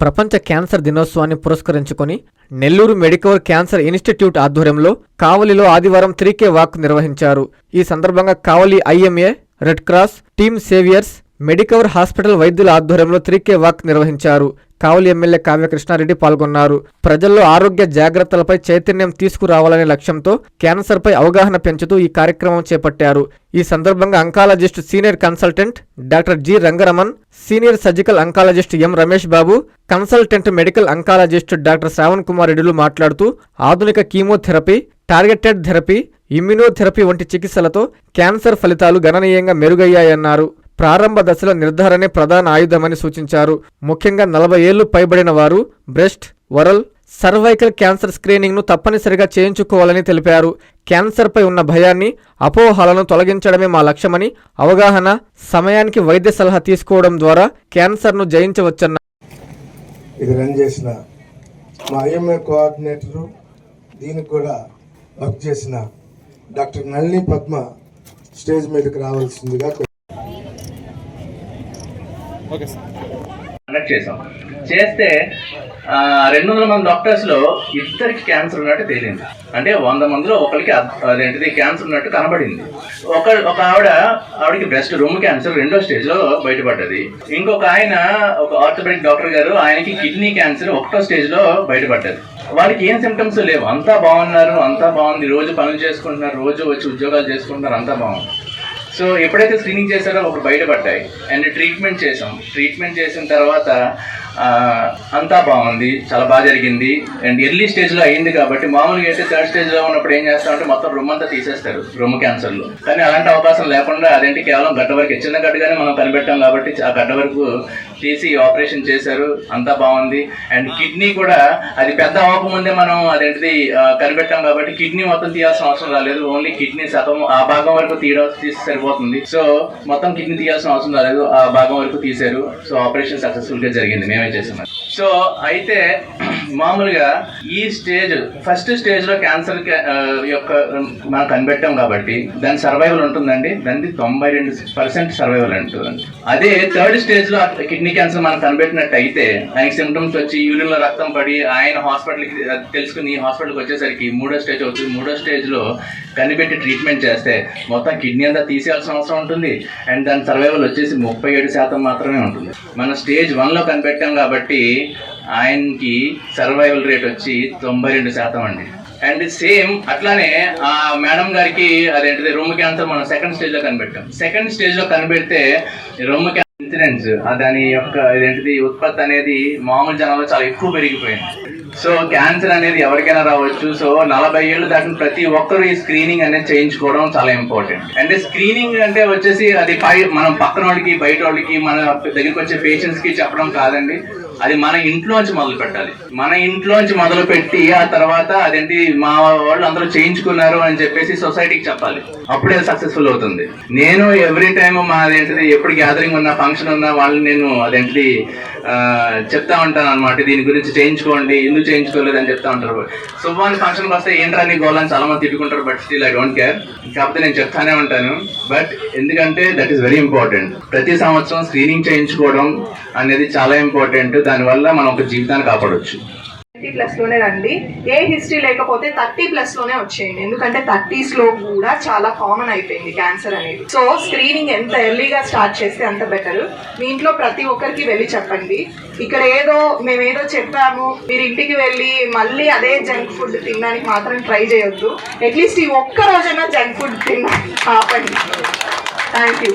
ప్రపంచ క్యాన్సర్ దినోత్సవాన్ని పురస్కరించుకొని నెల్లూరు మెడికవర్ క్యాన్సర్ ఇన్స్టిట్యూట్ ఆధ్వర్యంలో కావలిలో ఆదివారం త్రీకే వాక్ నిర్వహించారు. ఈ సందర్భంగా Kavali IMA red cross team saviours Medicover hospital వైద్యుల ఆధ్వర్యంలో త్రీకే వాక్ నిర్వహించారు. కావలి ఎమ్మెల్యే కావ్య కృష్ణారెడ్డి పాల్గొన్నారు. ప్రజల్లో ఆరోగ్య జాగ్రత్తలపై చైతన్యం తీసుకురావాలనే లక్ష్యంతో క్యాన్సర్పై అవగాహన పెంచుతూ ఈ కార్యక్రమం చేపట్టారు. ఈ సందర్భంగా oncologist senior consultant doctor G Rangaraman senior surgical oncologist M Ramesh Babu consultant medical oncologist doctor Shravan Kumar రెడ్డిలు మాట్లాడుతూ ఆధునిక కీమోథెరపీ టార్గెటెడ్ థెరపీ ఇమ్యునోథెరపీ వంటి చికిత్సలతో క్యాన్సర్ ఫలితాలు గణనీయంగా మెరుగయ్యాయన్నారు. ప్రారంభ దశల నిర్ధారణే ప్రధాన ఆయుధమని సూచించారు. ముఖ్యంగా నలభై ఏళ్ళు పైబడిన వారు బ్రెస్ట్ వరల్ సర్వైకల్ క్యాన్సర్ స్క్రీనింగ్ను తప్పనిసరిగా చేయించుకోవాలని తెలిపారు. క్యాన్సర్పై ఉన్న భయాన్ని అపోహలను తొలగించడమే మా లక్ష్యమని అవగాహన సమయానికి వైద్య సలహా తీసుకోవడం ద్వారా క్యాన్సర్ను జయించవచ్చన్న ఇది రన్ చేసిన మా ఐఎంఏ కోఆర్డినేటరు దీనికి కూడా వర్క్ చేసిన డాక్టర్ నళిని పద్మ స్టేజ్ మీదకి రావాల్సిందిగా కండక్ట్ చేసాం చేస్తే రెండు వందల మంది డాక్టర్స్లో ఇద్దరికి క్యాన్సర్ ఉన్నట్టు తేలింది. అంటే వంద మందిలో ఒకరికి అదేంటిది క్యాన్సర్ ఉన్నట్టు కనబడింది. ఒక ఒక ఆవిడ ఆవిడకి బ్రెస్ట్ రూమ్ క్యాన్సర్ రెండో స్టేజ్లో బయటపడ్డది. ఇంకొక ఆయన ఒక ఆర్థోపెడిక్ డాక్టర్ గారు ఆయనకి కిడ్నీ క్యాన్సర్ ఒకటో స్టేజ్లో బయటపడ్డది. వాళ్ళకి ఏం సిమ్టమ్స్ లేవు. అంతా బాగున్నారు అంతా బాగుంది. రోజు పనులు చేసుకుంటున్నారు రోజు వచ్చి ఉద్యోగాలు చేసుకుంటున్నారు అంతా బాగుంది. సో ఎప్పుడైతే స్క్రీనింగ్ చేశారో ఒకటి బయటపడ్డాయి. అండ్ ట్రీట్మెంట్ చేసాం ట్రీట్మెంట్ చేసిన తర్వాత అంతా బాగుంది. చాలా బాగా జరిగింది. అండ్ ఎర్లీ స్టేజ్లో అయింది కాబట్టి మామూలుగా అయితే థర్డ్ స్టేజ్లో ఉన్నప్పుడు ఏం చేస్తామంటే మొత్తం రొమ్ము అంతా తీసేస్తారు రొమ్ము క్యాన్సర్లో కానీ అలాంటి అవకాశం లేకుండా అదేంటి కేవలం గడ్డ వరకు చిన్న గడ్డగానే మనం కనిపెట్టాం కాబట్టి ఆ గడ్డ వరకు తీసి ఆపరేషన్ చేశారు. అంతా బాగుంది. అండ్ కిడ్నీ కూడా అది పెద్ద అవ్వకముందే మనం అదేంటిది కనిపెట్టాం కాబట్టి కిడ్నీ మొత్తం తీయాల్సిన అవసరం రాలేదు. ఓన్లీ కిడ్నీ సగం ఆ భాగం వరకు తీయడం తీసి సరిపోతుంది. సో మొత్తం కిడ్నీ తీయాల్సిన అవసరం రాలేదు. ఆ భాగం వరకు తీశారు. సో ఆపరేషన్ సక్సెస్ఫుల్గా జరిగింది. మేమే చేసాం సో అయితే మామూలుగా ఈ స్టేజ్ ఫస్ట్ స్టేజ్లో క్యాన్సర్ యొక్క మనం కనిపెట్టాం కాబట్టి దాని సర్వైవల్ ఉంటుందండి. దానికి తొంభై రెండు పర్సెంట్ సర్వైవల్ ఉంటుంది అదే థర్డ్ స్టేజ్లో కిడ్నీ క్యాన్సర్ మనం కనిపెట్టినట్టు అయితే ఆయనకి సిమ్టమ్స్ వచ్చి యూరిన్లో రక్తం పడి ఆయన హాస్పిటల్కి తెలుసుకుని హాస్పిటల్కి వచ్చేసరికి మూడో స్టేజ్ అవుతుంది. మూడో స్టేజ్లో కనిపెట్టి ట్రీట్మెంట్ చేస్తే మొత్తం కిడ్నీ అంతా తీసేయాల్సిన అవసరం ఉంటుంది. అండ్ దాని సర్వైవల్ వచ్చేసి ముప్పై ఏడు శాతం మాత్రమే ఉంటుంది. మనం స్టేజ్ వన్లో కనిపెట్టాం కాబట్టి ఆయనకి సర్వైవల్ రేట్ వచ్చి తొంభై రెండు శాతం అండి. అండ్ సేమ్ అట్లానే ఆ మేడం గారికి అదేంటిది రొమ్ము క్యాన్సర్ మనం సెకండ్ స్టేజ్లో కనిపెట్టాం. సెకండ్ స్టేజ్లో కనిపెడితే రొమ్ము క్యాన్సర్ ఇన్సిడెంట్స్ దాని యొక్క ఇదేంటిది ఉత్పత్తి అనేది మామూలు జనాల్లో చాలా ఎక్కువ పెరిగిపోయింది. సో క్యాన్సర్ అనేది ఎవరికైనా రావచ్చు. సో నలభై ఏళ్ళు దాటిన ప్రతి ఒక్కరు ఈ స్క్రీనింగ్ అనేది చేయించుకోవడం చాలా ఇంపార్టెంట్ అంటే స్క్రీనింగ్ అంటే వచ్చేసి అది పై మనం పక్కన వాళ్ళకి బయట వాళ్ళకి మన దగ్గరికి వచ్చే పేషెంట్స్కి చెప్పడం కాదండి. అది మన ఇంట్లోంచి మొదలు పెట్టాలి. మన ఇంట్లోంచి మొదలు పెట్టి ఆ తర్వాత అదేంటి మా వాళ్ళు అందరూ చేయించుకున్నారు అని చెప్పేసి సొసైటీకి చెప్పాలి. అప్పుడే సక్సెస్ఫుల్ అవుతుంది. నేను ఎవ్రీ టైం మా అదేంటిది ఎప్పుడు గ్యాదరింగ్ ఉన్నా ఫంక్షన్ ఉన్నా వాళ్ళని నేను అదేంటిది చెప్తా ఉంటాను అనమాట దీని గురించి చేయించుకోండి ఎందుకు చేయించుకోలేదు అని చెప్తా ఉంటారు. శుభాన్ని ఫంక్షన్కి వస్తే ఏంట్రా నీ గోల్ అని చాలా మంది తిట్టుకుంటారు but still I don't care కాకపోతే నేను చెప్తానే ఉంటాను. బట్ ఎందుకంటే దట్ ఈస్ వెరీ ఇంపార్టెంట్ ప్రతి సంవత్సరం స్క్రీనింగ్ చేయించుకోవడం అనేది చాలా ఇంపార్టెంట్ దానివల్ల మనం ఒక జీవితాన్ని కాపాడవచ్చు థర్టీ ప్లస్లోనే రండి. ఏ హిస్టరీ లేకపోతే థర్టీ ప్లస్లోనే వచ్చేయండి. ఎందుకంటే థర్టీస్లో కూడా చాలా కామన్ అయిపోయింది క్యాన్సర్ అనేది. సో స్క్రీనింగ్ ఎంత ఎర్లీగా స్టార్ట్ చేస్తే అంత బెటర్. మీ ఇంట్లో ప్రతి ఒక్కరికి వెళ్ళి చెప్పండి. ఇక్కడ ఏదో మేము ఏదో చెప్పాము. మీరు ఇంటికి వెళ్ళి మళ్ళీ అదే జంక్ ఫుడ్ తినడానికి మాత్రం ట్రై చేయొద్దు. అట్లీస్ట్ ఈ ఒక్క రోజైనా జంక్ ఫుడ్ తినడానికి ఆపండి. Thank you